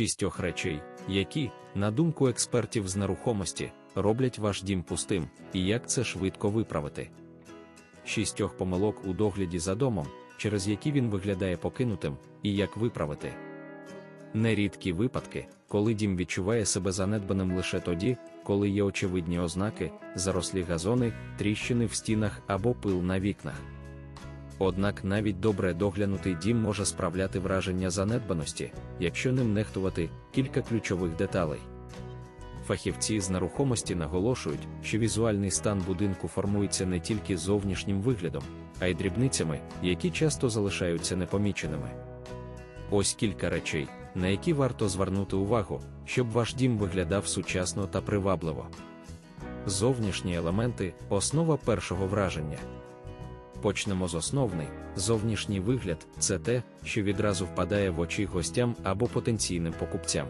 Шістьох речей, які, на думку експертів з нерухомості, роблять ваш дім пустим, і як це швидко виправити. Шістьох помилок у догляді за домом, через які він виглядає покинутим, і як виправити. Нерідкі випадки, коли дім відчуває себе занедбаним лише тоді, коли є очевидні ознаки, зарослі газони, тріщини в стінах або пил на вікнах. Однак навіть добре доглянутий дім може справляти враження занедбаності, якщо ним нехтувати кілька ключових деталей. Фахівці з нерухомості наголошують, що візуальний стан будинку формується не тільки зовнішнім виглядом, а й дрібницями, які часто залишаються непоміченими. Ось кілька речей, на які варто звернути увагу, щоб ваш дім виглядав сучасно та привабливо. Зовнішні елементи основа першого враження. Почнемо з основний, зовнішній вигляд це те, що відразу впадає в очі гостям або потенційним покупцям.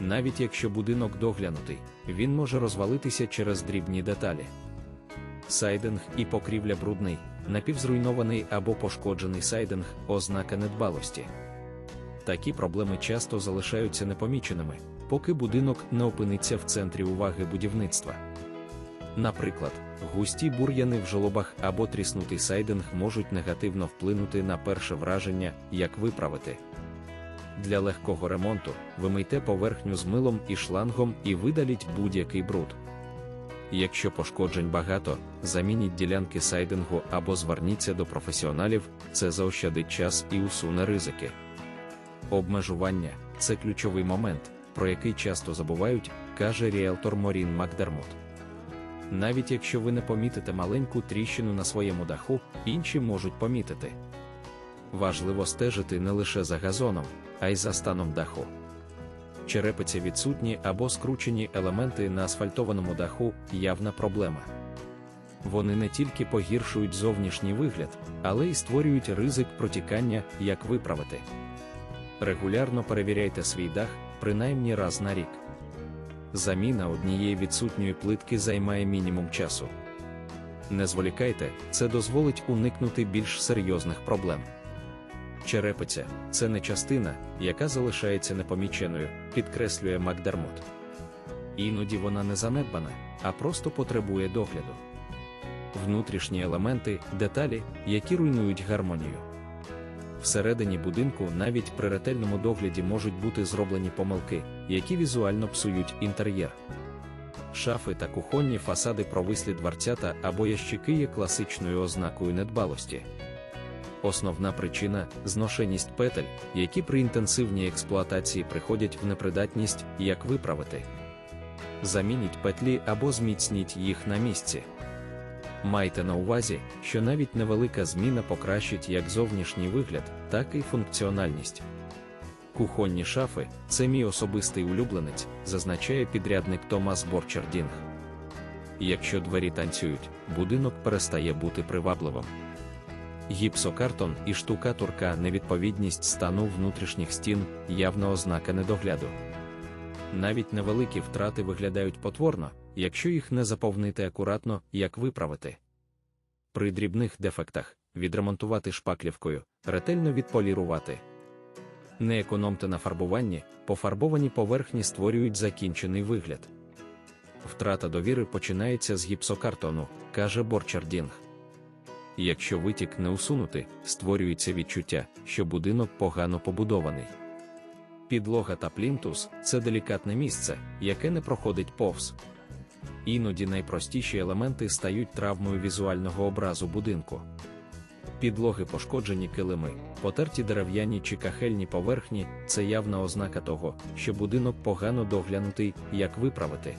Навіть якщо будинок доглянутий, він може розвалитися через дрібні деталі. Сайдинг і покрівля брудний, напівзруйнований або пошкоджений сайдинг ознака недбалості. Такі проблеми часто залишаються непоміченими, поки будинок не опиниться в центрі уваги будівництва. Наприклад, густі бур'яни в жолобах або тріснутий сайдинг можуть негативно вплинути на перше враження, як виправити. Для легкого ремонту вимийте поверхню з милом і шлангом і видаліть будь-який бруд. Якщо пошкоджень багато, замініть ділянки сайдингу або зверніться до професіоналів, це заощадить час і усуне ризики. Обмежування це ключовий момент, про який часто забувають, каже ріелтор Морін Макдермут. Навіть якщо ви не помітите маленьку тріщину на своєму даху, інші можуть помітити. Важливо стежити не лише за газоном, а й за станом даху. Черепиця відсутні або скручені елементи на асфальтованому даху явна проблема. Вони не тільки погіршують зовнішній вигляд, але й створюють ризик протікання, як виправити. Регулярно перевіряйте свій дах, принаймні раз на рік. Заміна однієї відсутньої плитки займає мінімум часу. Не зволікайте, це дозволить уникнути більш серйозних проблем. Черепиця це не частина, яка залишається непоміченою, підкреслює Макдермот. Іноді вона не занедбана, а просто потребує догляду. Внутрішні елементи, деталі, які руйнують гармонію. Всередині будинку навіть при ретельному догляді можуть бути зроблені помилки, які візуально псують інтер'єр. Шафи та кухонні фасади провислі дверцята або ящики є класичною ознакою недбалості. Основна причина зношеність петель, які при інтенсивній експлуатації приходять в непридатність, як виправити. Замініть петлі або зміцніть їх на місці. Майте на увазі, що навіть невелика зміна покращить як зовнішній вигляд, так і функціональність. Кухонні шафи це мій особистий улюбленець, зазначає підрядник Томас Борчардінг. Якщо двері танцюють, будинок перестає бути привабливим. Гіпсокартон і штукатурка невідповідність стану внутрішніх стін явна ознака недогляду. Навіть невеликі втрати виглядають потворно, якщо їх не заповнити акуратно, як виправити. При дрібних дефектах відремонтувати шпаклівкою, ретельно відполірувати. Не економте на фарбуванні, пофарбовані поверхні створюють закінчений вигляд. Втрата довіри починається з гіпсокартону, каже Борчардінг. Якщо витік не усунути, створюється відчуття, що будинок погано побудований. Підлога та плінтус це делікатне місце, яке не проходить повз. Іноді найпростіші елементи стають травмою візуального образу будинку. Підлоги пошкоджені килими, потерті дерев'яні чи кахельні поверхні це явна ознака того, що будинок погано доглянутий, як виправити.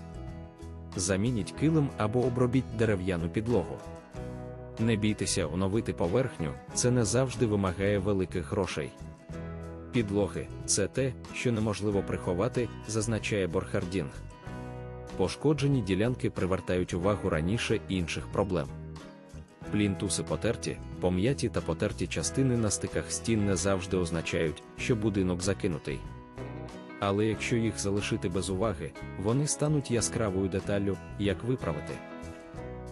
Замініть килим або обробіть дерев'яну підлогу. Не бійтеся оновити поверхню, це не завжди вимагає великих грошей. Підлоги це те, що неможливо приховати, зазначає Борхардінг. Пошкоджені ділянки привертають увагу раніше інших проблем. Плінтуси потерті, пом'яті та потерті частини на стиках стін не завжди означають, що будинок закинутий. Але якщо їх залишити без уваги, вони стануть яскравою деталлю, як виправити.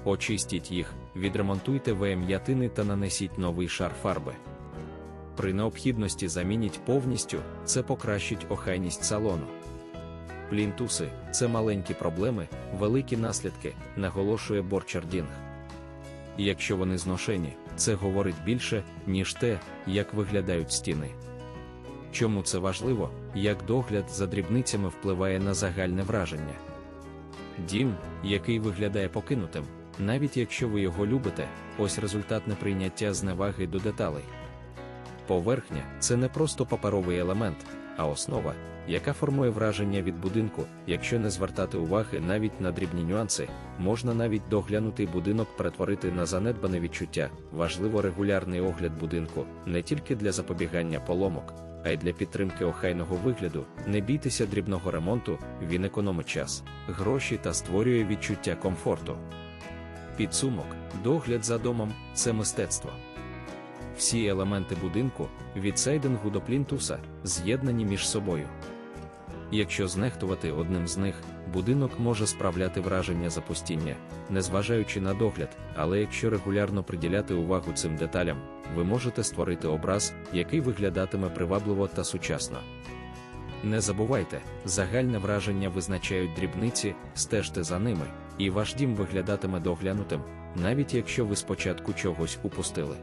Очистіть їх, відремонтуйте вм'ятини та нанесіть новий шар фарби. При необхідності замініть повністю, це покращить охайність салону. Плінтуси це маленькі проблеми, великі наслідки, наголошує Борчардінг. Якщо вони зношені, це говорить більше, ніж те, як виглядають стіни. Чому це важливо, як догляд за дрібницями впливає на загальне враження? Дім, який виглядає покинутим, навіть якщо ви його любите, ось результат неприйняття зневаги до деталей. Поверхня це не просто паперовий елемент, а основа, яка формує враження від будинку, якщо не звертати уваги навіть на дрібні нюанси, можна навіть доглянутий будинок перетворити на занедбане відчуття. Важливо регулярний огляд будинку не тільки для запобігання поломок, а й для підтримки охайного вигляду. Не бійтеся дрібного ремонту, він економить час, гроші та створює відчуття комфорту. Підсумок, догляд за домом це мистецтво. Всі елементи будинку, від сайдингу до плінтуса, з'єднані між собою. Якщо знехтувати одним з них, будинок може справляти враження запустіння, незважаючи на догляд, але якщо регулярно приділяти увагу цим деталям, ви можете створити образ, який виглядатиме привабливо та сучасно. Не забувайте, загальне враження визначають дрібниці, стежте за ними, і ваш дім виглядатиме доглянутим, навіть якщо ви спочатку чогось упустили.